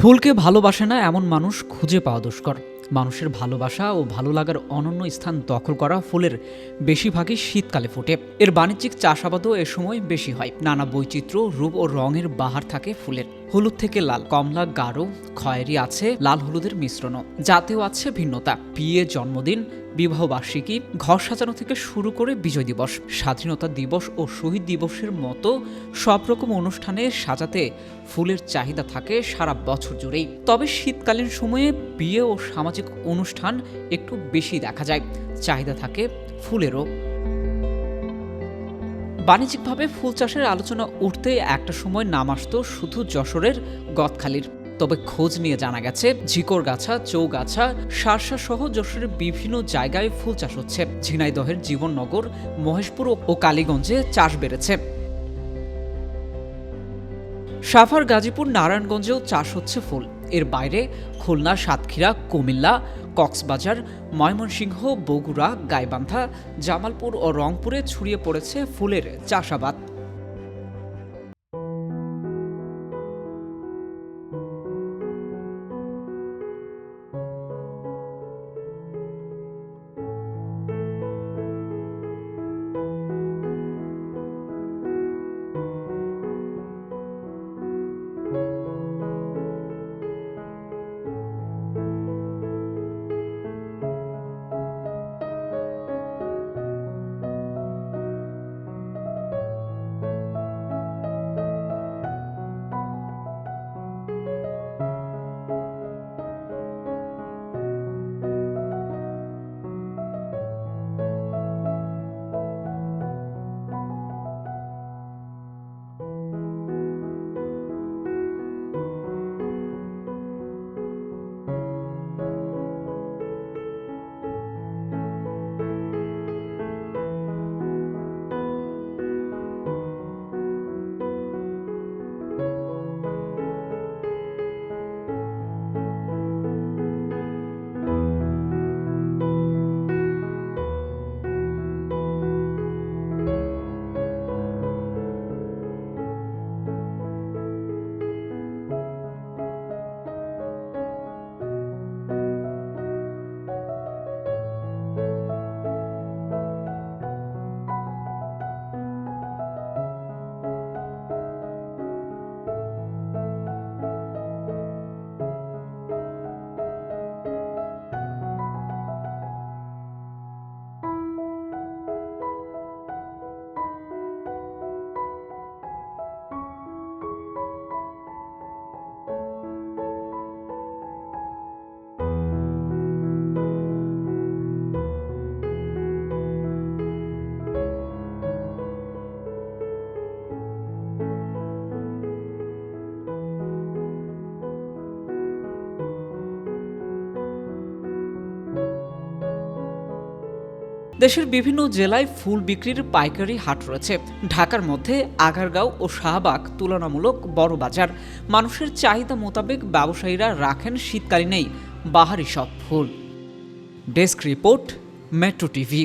ফুলকে ভালোবাসে না এমন মানুষ খুঁজে পাওয়া দুষ্কর। মানুষের ভালোবাসা ও ভালো লাগার অনন্য স্থান দখল করা ফুলের বেশিরভাগই শীতকালে ফোটে। এর বাণিজ্যিক চাষাবাদও এ সময় বেশি হয়। নানা বৈচিত্র্য, রূপ ও রঙের বাহার থাকে ফুলের। হলুদ থেকে লাল, কমলা, গাঢ়, খয়েরি আছে, লাল হলুদের মিশ্রণও। যাতেও আছে ভিন্নতা। বিয়ে, জন্মদিন বিবাহবার্ষিকী ঘর সাজানো থেকে শুরু করে বিজয় দিবস, স্বাধীনতা দিবস ও শহীদ দিবসের মতো সব রকম অনুষ্ঠানে সাজাতে ফুলের চাহিদা থাকে সারা বছর জুড়েই। তবে শীতকালীন সময়ে বিয়ে ও সামাজিক অনুষ্ঠান একটু বেশি দেখা যায়। চাহিদা থাকে ফুলেরও। বাণিজ্যিকভাবে ফুল চাষের আলোচনা উঠতে একটা সময় নাম আসতো শুধু যশোরের গদখালির। তবে খোঁজ নিয়ে জানা গেছে, ঝিকরগাছা, চৌগাছা, সারসা সহ যশোরের বিভিন্ন জায়গায় ফুল চাষ হচ্ছে। ঝিনাইদহের জীবননগর, মহেশপুর ও কালীগঞ্জে চাষ বেড়েছে। সাভার, গাজীপুর, নারায়ণগঞ্জেও চাষ হচ্ছে ফুল। এর বাইরে খুলনা, সাতক্ষীরা, কুমিল্লা, কক্সবাজার, ময়মনসিংহ, বগুড়া, গাইবান্ধা, জামালপুর ও রংপুরে ছড়িয়ে পড়েছে ফুলের চাষাবাদ। দেশের বিভিন্ন জেলায় ফুল বিক্রির পাইকারি হাট রয়েছে। ঢাকার মধ্যে আগারগাঁও ও শাহবাগ তুলনামূলক বড় বাজার। মানুষের চাহিদা মোতাবেক ব্যবসায়ীরা রাখেন শীতকালীনেই বাহারি সব ফুল। Desk report, metro TV.